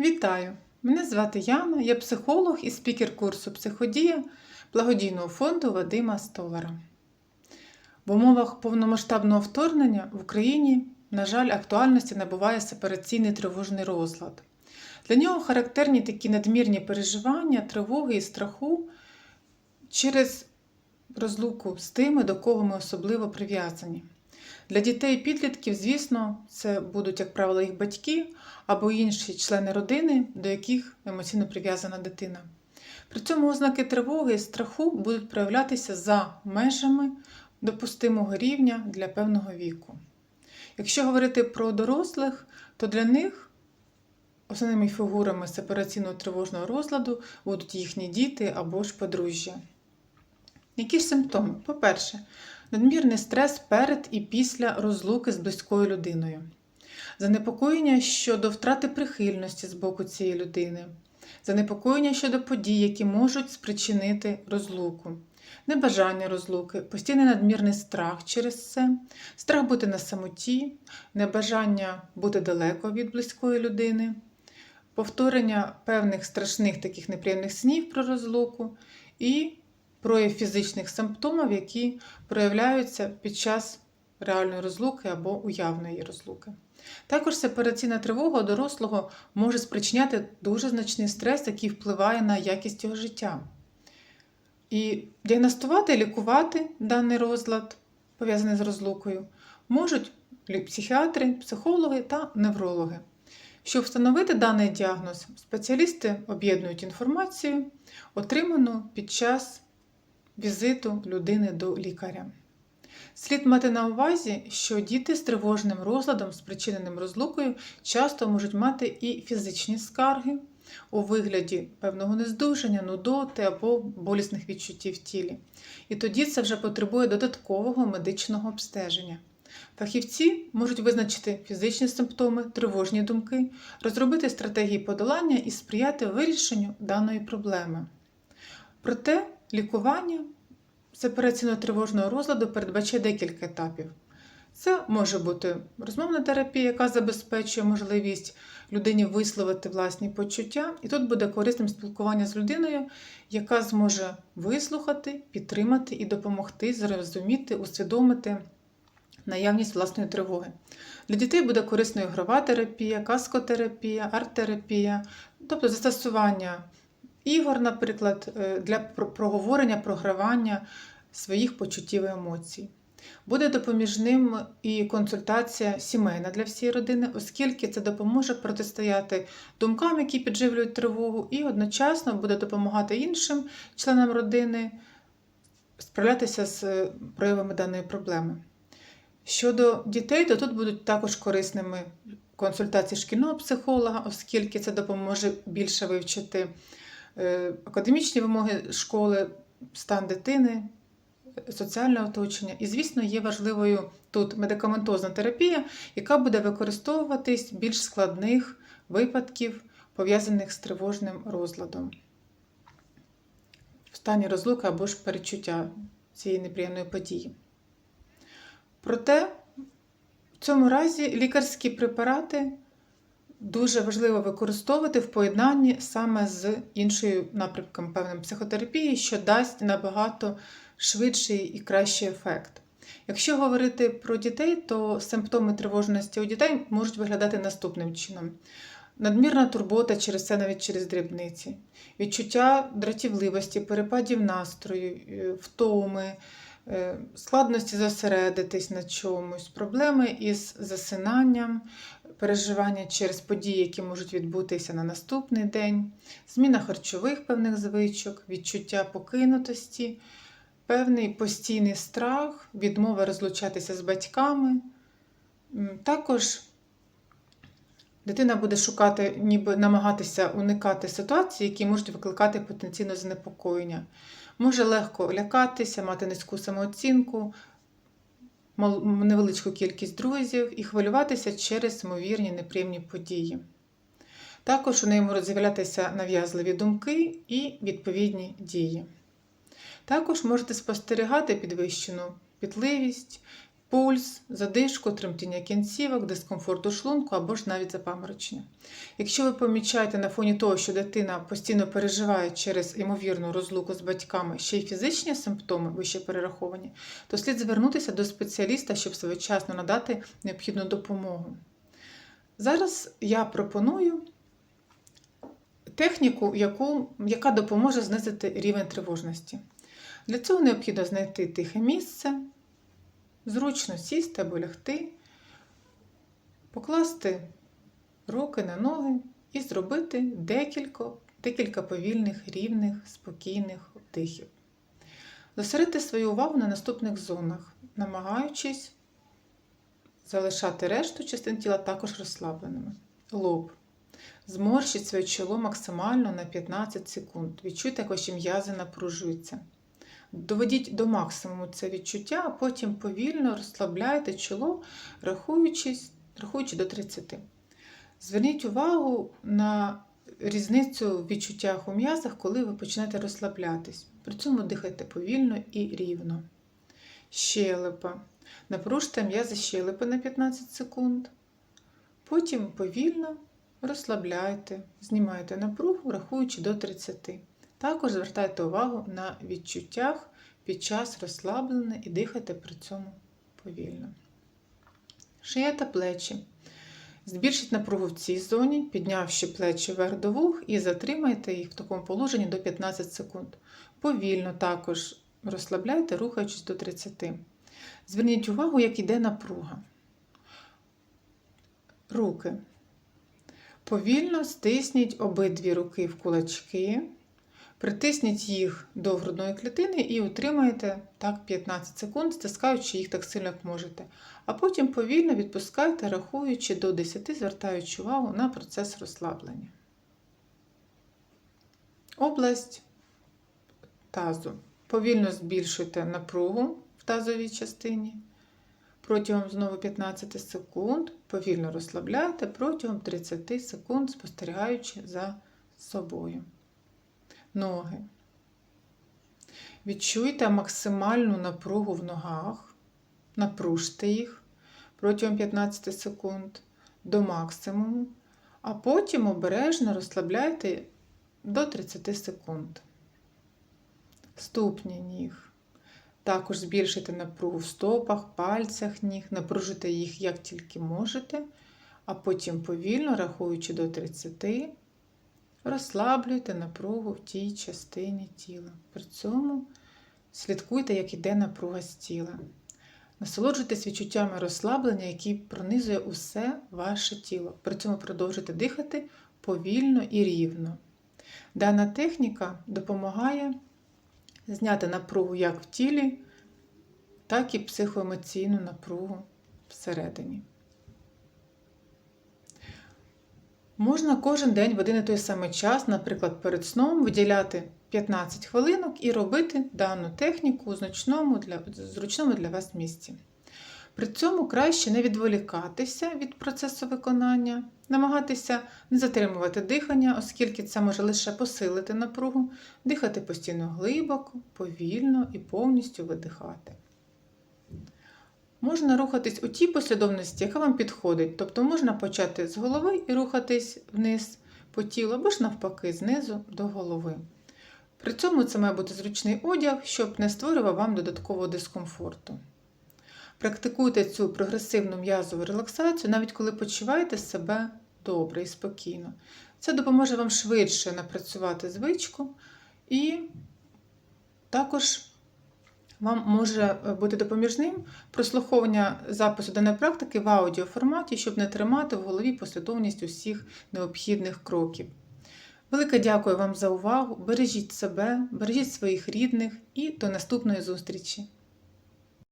Вітаю! Мене звати Яна, я психолог і спікер курсу Психодія благодійного фонду Вадима Столара. В умовах повномасштабного вторгнення в Україні, на жаль, актуальності набуває сепараційний тривожний розлад. Для нього характерні такі надмірні переживання, тривоги і страху через розлуку з тими, до кого ми особливо прив'язані. Для дітей і підлітків, звісно, це будуть, як правило, їх батьки або інші члени родини, до яких емоційно прив'язана дитина. При цьому ознаки тривоги і страху будуть проявлятися за межами допустимого рівня для певного віку. Якщо говорити про дорослих, то для них основними фігурами сепараційного тривожного розладу будуть їхні діти або ж подружжя. Які ж симптоми? По-перше, надмірний стрес перед і після розлуки з близькою людиною, занепокоєння щодо втрати прихильності з боку цієї людини, занепокоєння щодо подій, які можуть спричинити розлуку, небажання розлуки, постійний надмірний страх через це, страх бути на самоті, небажання бути далеко від близької людини, повторення певних страшних таких неприємних снів про розлуку. І прояв фізичних симптомів, які проявляються під час реальної розлуки або уявної розлуки. Також сепараційна тривога дорослого може спричиняти дуже значний стрес, який впливає на якість його життя. І діагностувати лікувати даний розлад, пов'язаний з розлукою, можуть психіатри, психологи та неврологи. Щоб встановити даний діагноз, спеціалісти об'єднують інформацію, отриману під час візиту людини до лікаря. Слід мати на увазі, що діти з тривожним розладом, спричиненим розлукою, часто можуть мати і фізичні скарги у вигляді певного нездужання, нудоти або болісних відчуттів в тілі. І тоді це вже потребує додаткового медичного обстеження. Фахівці можуть визначити фізичні симптоми, тривожні думки, розробити стратегії подолання і сприяти вирішенню даної проблеми. Проте лікування сепараційно-тривожного розладу передбачає декілька етапів. Це може бути розмовна терапія, яка забезпечує можливість людині висловити власні почуття, і тут буде корисним спілкування з людиною, яка зможе вислухати, підтримати і допомогти зрозуміти, усвідомити наявність власної тривоги. Для дітей буде корисною ігрова терапія, каскотерапія, арт-терапія, тобто застосування ігор, наприклад, е, для проговорення, програвання своїх почуттів і емоцій. Буде допоміжним і консультація сімейна для всієї родини, оскільки це допоможе протистояти думкам, які підживлюють тривогу, і одночасно буде допомагати іншим членам родини справлятися з е, проявами даної проблеми. Щодо дітей, то тут будуть також корисними консультації шкільного психолога, оскільки це допоможе більше вивчити академічні вимоги школи, стан дитини, соціальне оточення. І, звісно, є важливою тут медикаментозна терапія, яка буде використовуватись більш складних випадків, пов'язаних з тривожним розладом, в стані розлуки або ж перечуття цієї неприємної події. Проте, в цьому разі лікарські препарати дуже важливо використовувати в поєднанні саме з іншою напрямком певним психотерапії, що дасть набагато швидший і кращий ефект. Якщо говорити про дітей, то симптоми тривожності у дітей можуть виглядати наступним чином: надмірна турбота через це навіть через дрібниці, відчуття дратівливості, перепадів настрою, е, втоми. Е, складності зосередитись на чомусь, проблеми із засинанням, переживання через події, які можуть відбутися на наступний день, зміна харчових певних звичок, відчуття покинутості, певний постійний страх, відмова розлучатися з батьками. Також дитина буде шукати, ніби намагатися уникати ситуацій, які можуть викликати потенційне занепокоєння. Може легко лякатися, мати низьку самооцінку, невеличку кількість друзів і хвилюватися через ймовірні неприємні події. Також у неї можуть з'являтися нав'язливі думки і відповідні дії. Також можете спостерігати підвищену пітливість, пульс, задишку, тремтіння кінцівок, дискомфорт у шлунку або ж навіть запаморочення. Якщо ви помічаєте на фоні того, що дитина постійно переживає через ймовірну розлуку з батьками ще й фізичні симптоми, вище перераховані, то слід звернутися до спеціаліста, щоб своєчасно надати необхідну допомогу. Зараз я пропоную техніку, яку, яка допоможе знизити рівень тривожності. Для цього необхідно знайти тихе місце, зручно сісти або лягти, покласти руки на ноги і зробити декілька, декілька повільних, рівних, спокійних вдихів. Зосередьте свою увагу на наступних зонах, намагаючись залишати решту частин тіла також розслабленими. Лоб. Зморщіть своє чоло максимально на 15 секунд. Відчуйте, як ваші м'язи напружуються. Доведіть до максимуму це відчуття, а потім повільно розслабляйте чоло, рахуючи до 30. Зверніть увагу на різницю в відчуттях у м'язах, коли ви почнете розслаблятись. При цьому дихайте повільно і рівно. Щелепа. Напружте м'язи щелепи на 15 секунд. Потім повільно розслабляйте, знімайте напругу, рахуючи до 30. Також звертайте увагу на відчуттях під час розслаблення і дихайте при цьому повільно. Шия та плечі. Збільшіть напругу в цій зоні, піднявши плечі вверх до вух і затримайте їх в такому положенні до 15 секунд. Повільно також розслабляйте, рухаючись до 30. Зверніть увагу, як йде напруга. Руки. Повільно стисніть обидві руки в кулачки, притисніть їх до грудної клітини і утримайте так 15 секунд, стискаючи їх так сильно, як можете. А потім повільно відпускайте, рахуючи до 10, звертаючи увагу на процес розслаблення. Область тазу. Повільно збільшуйте напругу в тазовій частині. Протягом знову 15 секунд повільно розслабляйте протягом 30 секунд, спостерігаючи за собою. Ноги. Відчуйте максимальну напругу в ногах, напружте їх протягом 15 секунд до максимуму, а потім обережно розслабляйте до 30 секунд. Ступні ніг. Також збільшити напругу в стопах, пальцях ніг, напружити їх як тільки можете, а потім повільно, рахуючи до 30, розслаблюйте напругу в тій частині тіла. При цьому слідкуйте, як йде напруга з тіла. Насолоджуйтесь відчуттями розслаблення, які пронизує усе ваше тіло. При цьому продовжуйте дихати повільно і рівно. Дана техніка допомагає зняти напругу як в тілі, так і психоемоційну напругу всередині. Можна кожен день в один і той самий час, наприклад, перед сном, виділяти 15 хвилинок і робити дану техніку у зручному для, зручному для вас місці. При цьому краще не відволікатися від процесу виконання, намагатися не затримувати дихання, оскільки це може лише посилити напругу, дихати постійно глибоко, повільно і повністю видихати. Можна рухатись у тій послідовності, яка вам підходить, тобто можна почати з голови і рухатись вниз по тілу, або ж навпаки, знизу до голови. При цьому це має бути зручний одяг, щоб не створював вам додаткового дискомфорту. Практикуйте цю прогресивну м'язову релаксацію, навіть коли почуваєте себе добре і спокійно. Це допоможе вам швидше напрацювати звичку, і також вам може бути допоміжним прослуховування запису даної практики в аудіоформаті, щоб не тримати в голові послідовність усіх необхідних кроків. Велике дякую вам за увагу! Бережіть себе, бережіть своїх рідних і до наступної зустрічі!